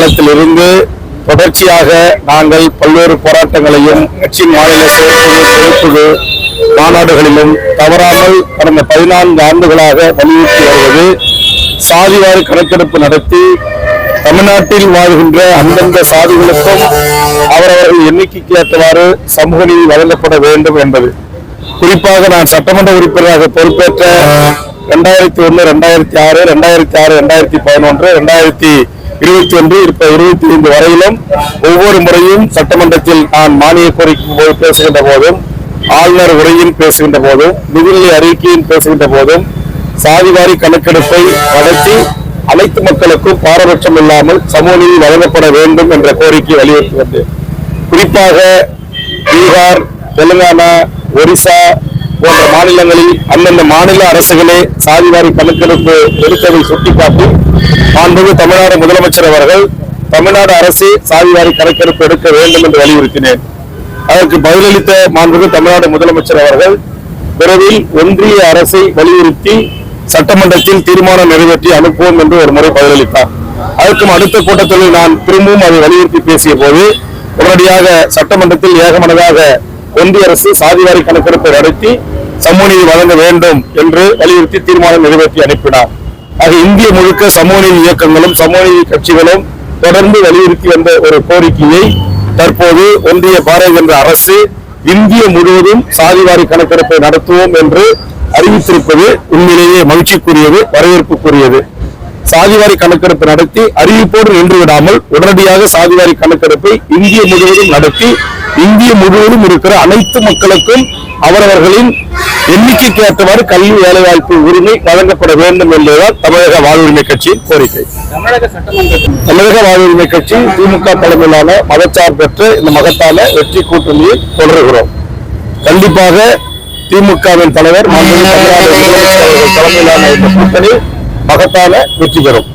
காலத்திலிருந்து தொடர்ச்சியாக நாங்கள் பல்வேறு போராட்டங்களையும் கட்சி மாநில செயற்குழு மாநாடுகளிலும் தவறாமல் கடந்த பதினான்கு ஆண்டுகளாக வலியுறுத்தி வருவது சாதிவாரி கணக்கெடுப்பு நடத்தி தமிழ்நாட்டில் வாழ்கின்ற அந்தந்த சாதிகளுக்கும் அவரவர்கள் எண்ணிக்கைக்கு ஏற்றவாறு சமூக நீதி வழங்கப்பட வேண்டும் என்பது. குறிப்பாக நான் சட்டமன்ற உறுப்பினராக பொறுப்பேற்ற ரெண்டாயிரத்தி ஒன்று ரெண்டாயிரத்தி ஆறு ரெண்டாயிரத்தி ஆறு ரெண்டாயிரத்தி பதினொன்று ரெண்டாயிரத்தி இருபத்தி ஒன்று இருப்ப இருபத்தி ஐந்து வரையிலும் ஒவ்வொரு முறையும் சட்டமன்றத்தில் நான் மானிய கோரிக்கை போது பேசுகின்ற போதும் ஆளுநர் உரையில் பேசுகின்ற போதும் நிதிநிலை அறிக்கையில் பேசுகின்ற போதும் சாதிவாரி கணக்கெடுப்பை நடத்தி அனைத்து மக்களுக்கும் பாரபட்சம் இல்லாமல் சமூக நீதி வழங்கப்பட வேண்டும் என்ற கோரிக்கை வலியுறுத்தி வந்தேன் குறிப்பாக பீகார் தெலுங்கானா ஒரிசா மாநிலங்களில் அந்தந்த மாநில அரசுகளே சாதிவாரி கணக்கெடுப்பு எடுத்ததை சுட்டிக்காட்டி மாண்புமிகு தமிழ்நாடு முதலமைச்சர் அவர்கள் தமிழ்நாடு அரசு சாதிவாரி கணக்கெடுப்பு எடுக்க வேண்டும் என்று வலியுறுத்தினேன். அதற்கு பதிலளித்த மாண்புமிகு தமிழ்நாடு முதலமைச்சர் அவர்கள் விரைவில் ஒன்றிய அரசை வலியுறுத்தி சட்டமன்றத்தில் தீர்மானம் நிறைவேற்றி அனுப்புவோம் என்று ஒரு முறை பதிலளித்தார். அதற்கும் அடுத்த கூட்டத்தில் நான் திரும்பவும் அதை வலியுறுத்தி பேசிய போது உடனடியாக சட்டமன்றத்தில் ஏகமனதாக ஒன்றிய அரசு சாதிவாரி கணக்கெடுப்பை நடத்தி சமூக நீதி வழங்க வேண்டும் என்று வலியுறுத்தி தீர்மானம் நிறைவேற்றி அனுப்பினார். ஆக இந்திய முழுக்க சமூக நீதி இயக்கங்களும் சமூக நீதி கட்சிகளும் தொடர்ந்து வலியுறுத்தி வந்த ஒரு கோரிக்கையை தற்போது ஒன்றிய பாரதிய என்ற அரசு இந்திய முழுவதும் சாதிவாரி கணக்கெடுப்பை நடத்துவோம் என்று அறிவித்திருப்பது உண்மையிலேயே மகிழ்ச்சிக்குரியது வரவேற்புக்குரியது. சாதிவாரி கணக்கெடுப்பு நடத்தி அறிவிப்போடு நின்று விடாமல் உடனடியாக சாதிவாரி கணக்கெடுப்பை இந்திய முழுவதும் நடத்தி இந்திய முழுவதும் இருக்கிற அனைத்து மக்களுக்கும் அவரவர்களின் எண்ணிக்கைக்கு ஏற்றவாறு கல்வி வேலைவாய்ப்பு உரிமை வழங்கப்பட வேண்டும் என்பதுதான் தமிழக வாழ்வுரிமை கட்சியின் கோரிக்கை. தமிழக வாழ்வுரிமை கட்சி திமுக தலைமையிலான மதச்சார்பற்ற இந்த மகத்தான வெற்றி கூட்டணியை தொடர்கிறோம். கண்டிப்பாக திமுகவின் தலைவர் தலைமையிலான இந்த கூட்டணி மகத்தான வெற்றி பெறும்.